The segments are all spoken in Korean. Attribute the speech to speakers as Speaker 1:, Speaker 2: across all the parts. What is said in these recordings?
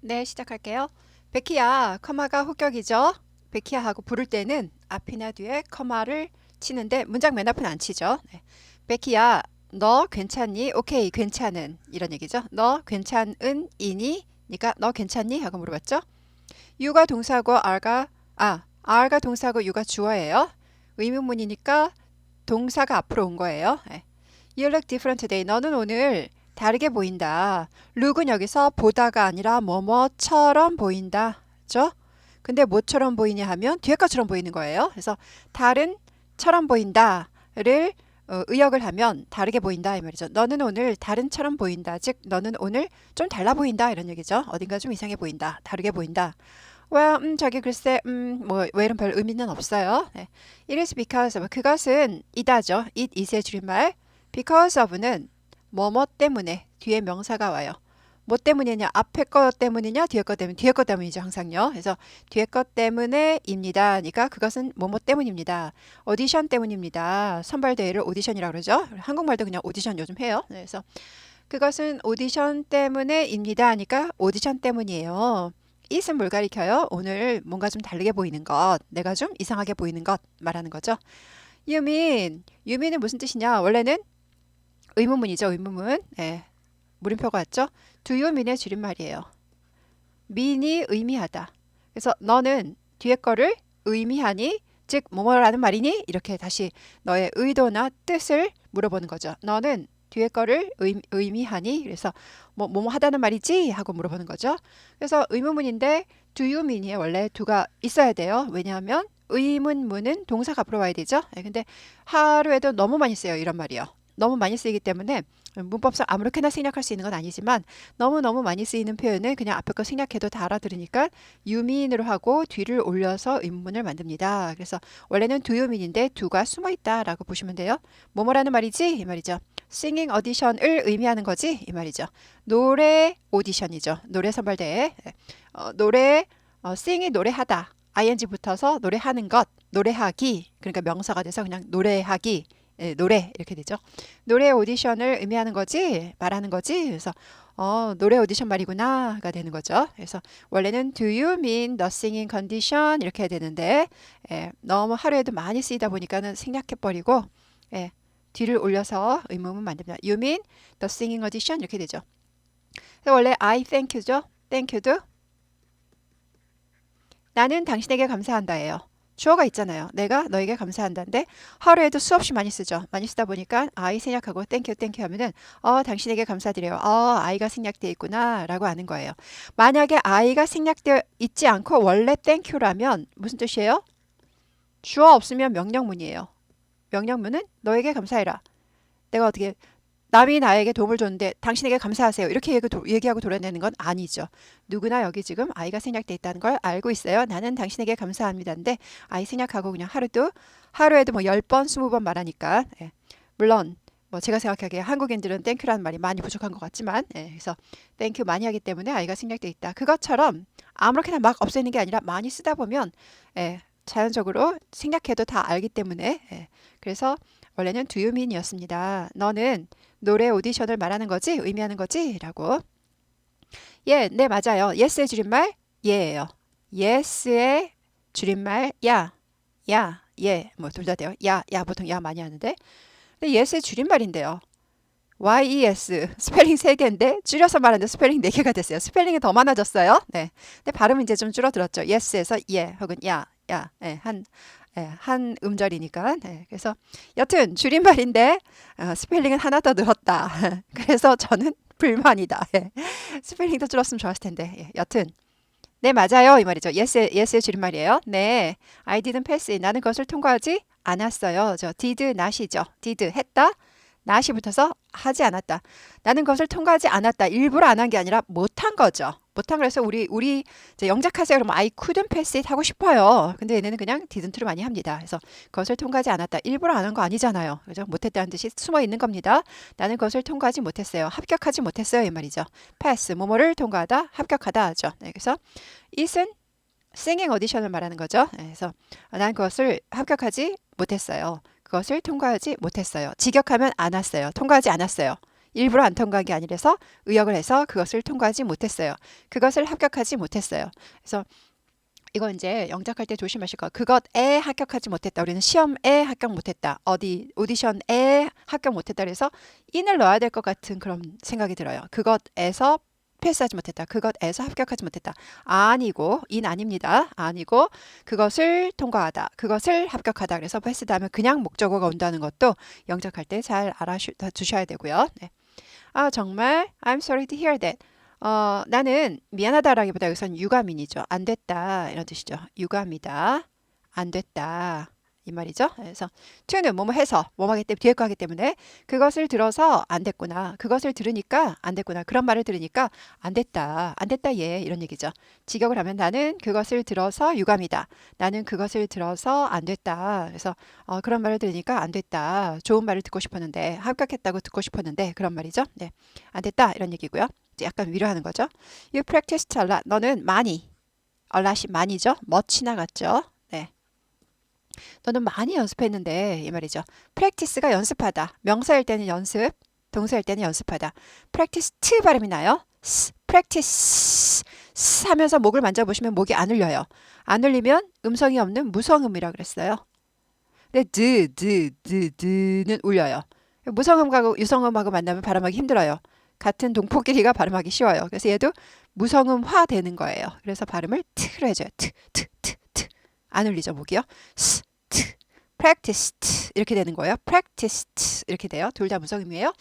Speaker 1: 네, 시작할게요. 베키야, 커마가 호격이죠? 베키야 하고 부를 때는 앞이나 뒤에 커마를 치는데 문장 맨 앞은 안 치죠. 네. 베키야, 너 괜찮니? 오케이, 괜찮은 이런 얘기죠. 너 괜찮은 이니? 그러니까 너 괜찮니? 하고 물어봤죠. you가 동사고 are가 아, are가 동사고 you가 주어예요. 의문문이니까 동사가 앞으로 온 거예요. 네. You look different today. 너는 오늘 보인다. 룩은 여기서 보다가 아니라 뭐뭐처럼 보인다. 죠? 근데 뭐처럼 보이냐 하면 뒤에 것처럼 보이는 거예요. 그래서 다른 처럼 보인다를 어, 의역을 하면 다르게 보인다 이 말이죠. 너는 오늘 다른처럼 보인다. 즉 너는 오늘 좀 달라 보인다 이런 얘기죠. 어딘가 좀 이상해 보인다. 다르게 보인다. well, 음, 저기 글쎄, 음, 뭐, 왜는 별 의미는 없어요. 네. It is because of, 그것은 이다죠. it is의 줄임말. because of는 뭐뭐 때문에 뒤에 명사가 와요. 뭐 때문이냐? 앞에 거 때문이냐? 뒤에 거 때문 뒤에 거 때문이죠, 항상요. 그래서 뒤에 거 때문에입니다. 그러니까 그것은 뭐뭐 때문입니다. 오디션 때문입니다. 선발 대회를 오디션이라고 그러죠. 한국말도 그냥 오디션 요즘 해요. 네, 그래서 그것은 오디션 때문에입니다. 하니까 오디션 때문이에요. it은 뭘 가리켜요? 오늘 뭔가 좀 다르게 보이는 것, 내가 좀 이상하게 보이는 것 말하는 거죠. You mean은 무슨 뜻이냐? 원래는 의문문이죠, 의문문. 네. 물음표가 왔죠? Do you mean의 줄임말이에요. mean이 의미하다. 그래서 너는 뒤에 거를 의미하니? 즉, 뭐뭐라는 말이니? 이렇게 다시 너의 의도나 뜻을 물어보는 거죠. 너는 뒤에 거를 의, 의미하니? 그래서 뭐, 뭐뭐 하다는 말이지? 하고 물어보는 거죠. 그래서 의문문인데 do you mean이 원래 do가 있어야 돼요. 왜냐하면 의문문은 동사가 앞으로 와야 되죠. 네, 근데 하루에도 너무 많이 써요. 이런 말이요. 너무 많이 쓰이기 때문에 문법상 아무렇게나 생략할 수 있는 건 아니지만 너무너무 많이 쓰이는 표현은 그냥 앞에 거 생략해도 다 알아들으니까 유민으로 하고 뒤를 올려서 의문문을 만듭니다. 그래서 원래는 두유민인데 두가 숨어 있다라고 보시면 돼요. 뭐뭐라는 말이지? 이 말이죠. singing audition을 의미하는 거지? 이 말이죠. 노래 오디션이죠. 노래 선발대회. 어, 노래 어, sing이 노래하다. ing 붙어서 노래하는 것, 노래하기. 그러니까 명사가 돼서 그냥 노래하기. 예, 노래 이렇게 되죠. 노래 오디션을 의미하는 거지 말하는 거지. 그래서 어, 노래 오디션 말이구나가 되는 거죠. 그래서 원래는 do you mean the singing condition 이렇게 해야 되는데 예, 너무 하루에도 많이 쓰이다 보니까는 생략해 버리고 예, 뒤를 올려서 의문문 만듭니다. You mean the singing audition 이렇게 되죠. 원래 I thank you죠. thank you도 나는 당신에게 감사한다예요. 주어가 있잖아요. 내가 너에게 감사한다인데 하루에도 수없이 많이 쓰죠. 많이 쓰다 보니까 I 생략하고 땡큐 땡큐 하면은 어 당신에게 감사드려요. 어 I가 생략되어 있구나라고 아는 거예요. 만약에 I가 생략되어 있지 않고 원래 땡큐라면 무슨 뜻이에요? 주어 없으면 명령문이에요. 명령문은 너에게 감사해라. 내가 어떻게 남이 나에게 도움을 줬는데 당신에게 감사하세요. 이렇게 얘기하고 돌아내는 건 아니죠. 누구나 여기 지금 아이가 생략돼 있다는 걸 알고 있어요. 나는 당신에게 감사합니다인데 아이 생략하고 그냥 하루도 하루에도 뭐 10번, 20번 말하니까 예. 물론 뭐 제가 생각하기에 한국인들은 땡큐라는 말이 많이 부족한 것 같지만 예. 그래서 땡큐 많이 하기 때문에 아이가 생략돼 있다. 그것처럼 아무렇게나 막 없애는 게 아니라 많이 쓰다 보면 예. 자연적으로 생략해도 다 알기 때문에 예. 그래서 원래는 두유민이었습니다. 너는 노래 오디션을 말하는 거지? 의미하는 거지? 라고. 예, 네, 맞아요. yes의 줄임말 예예요. yes의 줄임말 야, 야, 예. 뭐 둘 다 돼요. 야, 야 보통 야 많이 하는데. 근데 yes의 줄임말인데요. YES 스펠링 3개인데 줄여서 말하는데 스펠링 4개가 됐어요. 스펠링이 더 많아졌어요. 네. 근데 발음 이제 좀 줄어들었죠. yes에서 예 혹은 야, 야. 네, 한 예, 한 음절이니까. 예, 그래서 여튼 줄임말인데 어, 스펠링은 하나 더 늘었다. 그래서 저는 불만이다. 예, 스펠링도 줄었으면 좋았을 텐데. 예, 여튼 네 맞아요 이 말이죠. Yes, yes의 줄임말이에요. 네, I didn't pass. 나는 그것을 통과하지 않았어요. 저 did not이죠. did 했다. not이 붙어서 하지 않았다. 나는 그것을 통과하지 않았다. 일부러 안 한 게 아니라 못한 거죠. 못한 그래서 우리 우리 이제 영작하세요. 그러면 I couldn't pass it 하고 싶어요. 근데 얘네는 그냥 didn't를 많이 합니다. 그래서 그것을 통과하지 않았다. 일부러 안 한 거 아니잖아요. 그죠? 못했다는 뜻이 숨어 있는 겁니다. 나는 그것을 통과하지 못했어요. 합격하지 못했어요. 이 말이죠. pass 뭐뭐를 통과하다, 합격하다 하죠. 네, 그래서 it은 singing 오디션을 말하는 거죠. 네, 그래서 난 그것을 합격하지 못했어요. 그것을 통과하지 못했어요. 직역하면 안 왔어요. 통과하지 않았어요. 일부러 안 통과한 게 아니라서 의역을 해서 그것을 통과하지 못했어요. 그것을 합격하지 못했어요. 그래서 이거 이제 영작할 때 조심하실 거. 그것에 합격하지 못했다. 우리는 시험에 합격 못했다. 어디 오디션에 합격 못했다. 그래서 인을 넣어야 될 것 같은 그런 생각이 들어요. 그것에서 패스하지 못했다. 그것에서 합격하지 못했다. 아니고 인 아닙니다. 아니고 그것을 통과하다. 그것을 합격하다. 그래서 패스 다음에 그냥 목적어가 온다는 것도 영작할 때 잘 알아주셔야 되고요. 네. 아 정말 I'm sorry to hear that. 어, 나는 미안하다라기보다 여기선 유감인이죠. 안 됐다 이런 뜻이죠. 유감이다. 안 됐다. 이 말이죠. 그래서 to는 뭐뭐 해서 뭐뭐 하기 때문에 뒤에 거 하기 때문에 그것을 들어서 안 됐구나. 그것을 들으니까 안 됐구나. 그런 말을 들으니까 안 됐다. 안 됐다 얘 이런 얘기죠. 직역을 하면 나는 그것을 들어서 유감이다. 나는 그것을 들어서 안 됐다. 그래서 어, 그런 말을 들으니까 안 됐다. 좋은 말을 듣고 싶었는데 합격했다고 듣고 싶었는데 그런 말이죠. 네. 안 됐다 이런 얘기고요. 약간 위로하는 거죠. You practiced a lot. 너는 많이. a lot이 많이죠. much 나갔죠. 네. 너는 많이 연습했는데 이 말이죠. practice가 연습하다. 명사일 때는 연습, 동사일 때는 연습하다. practice t 발음이 나요. s, practice 하면서 목을 만져보시면 목이 안 울려요. 안 울리면 음성이 없는 무성음이라 그랬어요. 근데 드, 드, 드, 드는 울려요. 무성음하고 유성음하고 만나면 발음하기 힘들어요. 같은 동포끼리가 발음하기 쉬워요. 그래서 얘도 무성음화 되는 거예요. 그래서 발음을 트로 해줘요. 트, 트, 트, 트. 안 울리죠, 목이요. 스, 트. Practiced 이렇게 되는 거예요. practiced 이렇게 돼요. 둘 다 무성음이에요.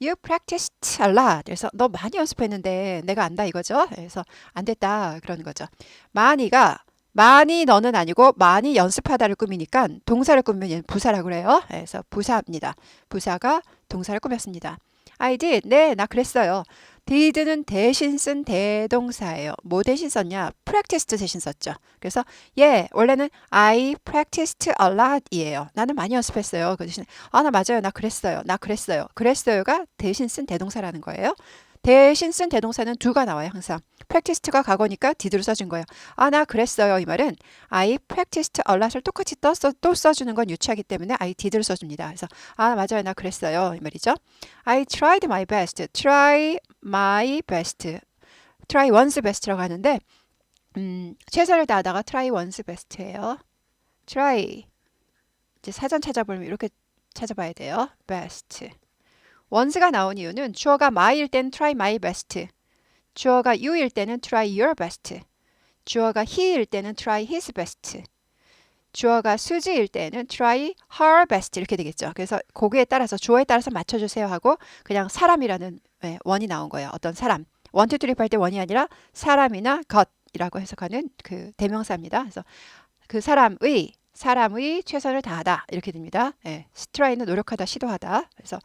Speaker 1: You practiced a lot. 그래서 너 많이 연습했는데 내가 안다 이거죠. 그래서 안 됐다 그러는 거죠. 많이가 많이 너는 아니고 많이 연습하다를 꾸미니까 동사를 꾸미면 부사라고 그래요. 그래서 부사입니다. 부사가 동사를 꾸몄습니다. I did. 네, 나 그랬어요. Did는 대신 쓴 대동사예요. 뭐 대신 썼냐? practiced 대신 썼죠. 그래서 예, 원래는 I practiced a lot이에요. 나는 많이 연습했어요. 그 대신에 아, 나 맞아요. 나 그랬어요. 나 그랬어요. 그랬어요가 대신 쓴 대동사라는 거예요. 대신 쓴 대동사는 두가 나와요, 항상. practiced가 과거니까 did로 써준 거예요. 아, 나 그랬어요. 이 말은 I practiced a lot을 똑같이 또, 써, 또 써주는 건 유치하기 때문에 I did를 써줍니다. 그래서 아, 맞아요. 나 그랬어요. 이 말이죠. I tried my best. try my best. try one's best라고 하는데 음, 최선을 다하다가 try one's best예요. try 이제 사전 찾아보면 이렇게 찾아봐야 돼요. best. 원스가 나온 이유는 주어가 my일 땐 try my best. 주어가 you일 때는 try your best. 주어가 he일 때는 try his best. 주어가 수지일 때는 try her best 이렇게 되겠죠. 그래서 고기에 따라서 주어에 따라서 맞춰주세요 하고 그냥 사람이라는 네, 원이 나온 거예요. 어떤 사람. 원, 투, 쓰리, 팔때 원이 아니라 사람이나 것이라고 해석하는 그 대명사입니다. 그래서 그 사람의 사람의 최선을 다하다 이렇게 됩니다. 네, try는 노력하다, 시도하다. 그래서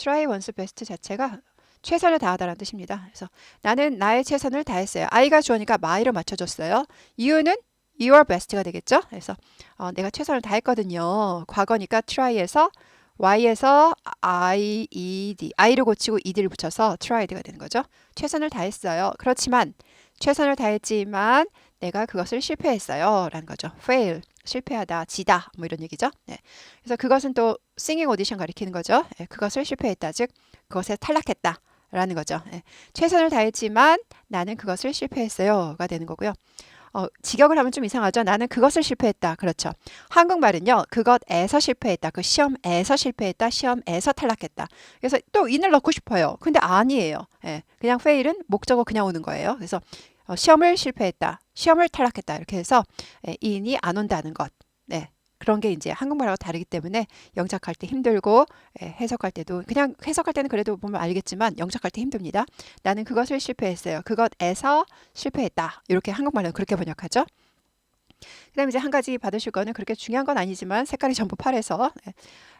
Speaker 1: try one's best 자체가 최선을 다하다라는 뜻입니다. 그래서 나는 나의 최선을 다했어요. 아이가 주어니까 my로 맞춰줬어요. 이유는 your best가 되겠죠. 그래서 어, 내가 최선을 다했거든요. 과거니까 try에서 y에서 i, e, d, i를 고치고 ed를 붙여서 tried가 되는 거죠. 최선을 다했어요. 그렇지만 최선을 다했지만 내가 그것을 실패했어요. 라는 거죠. fail, 실패하다, 지다, 뭐 이런 얘기죠. 네. 그래서 그것은 또 singing 오디션 가리키는 거죠. 네. 그것을 실패했다, 즉 그것에 탈락했다. 라는 거죠. 네. 최선을 다했지만 나는 그것을 실패했어요가 되는 거고요. 어, 직역을 하면 좀 이상하죠. 나는 그것을 실패했다. 그렇죠. 한국말은요. 그것에서 실패했다. 그 시험에서 실패했다. 시험에서 탈락했다. 그래서 또 인을 넣고 싶어요. 근데 아니에요. 예, 그냥 fail은 목적어 그냥 오는 거예요. 그래서 어, 시험을 실패했다. 시험을 탈락했다. 이렇게 해서 예, 인이 안 온다는 것. 네. 그런 게 이제 한국말하고 다르기 때문에 영작할 때 힘들고 예, 해석할 때도 그냥 해석할 때는 그래도 보면 알겠지만 영작할 때 힘듭니다. 나는 그것을 실패했어요. 그것에서 실패했다. 이렇게 한국말로 그렇게 번역하죠. 그다음에 이제 한 가지 받으실 거는 그렇게 중요한 건 아니지만 색깔이 전부 파래서 예,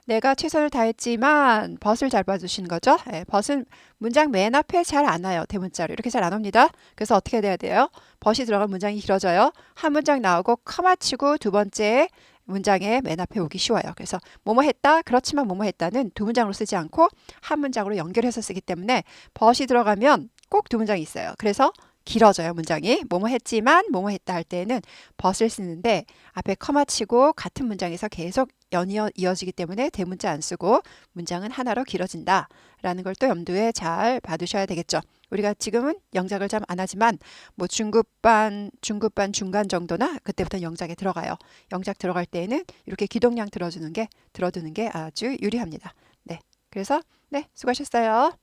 Speaker 1: 내가 최선을 다했지만 벗을 잘 봐주신 거죠. 예, 벗은 문장 맨 앞에 잘 안 와요. 대문자로 이렇게 잘 안 옵니다. 그래서 어떻게 돼야 돼요? 벗이 들어간 문장이 길어져요. 한 문장 나오고 커마 치고 두 번째 문장의 맨 앞에 오기 쉬워요. 그래서 뭐뭐 했다 그렇지만 뭐뭐 했다는 두 문장으로 쓰지 않고 한 문장으로 연결해서 쓰기 때문에 벗이 들어가면 꼭 두 문장이 있어요. 그래서 길어져요 문장이 뭐뭐 했지만 뭐뭐 했다 할 때는 벗을 쓰는데 앞에 커마 치고 같은 문장에서 계속 연이어 이어지기 때문에 대문자 안 쓰고 문장은 하나로 길어진다. 라는 걸 또 염두에 잘 봐두셔야 되겠죠. 우리가 지금은 영작을 잘 안 하지만 뭐 중급반, 중급반 중간 정도나 그때부터 영작에 들어가요. 영작 들어갈 때에는 이렇게 기동량 들어주는 게 들어두는 게 아주 유리합니다. 네. 그래서 네, 수고하셨어요.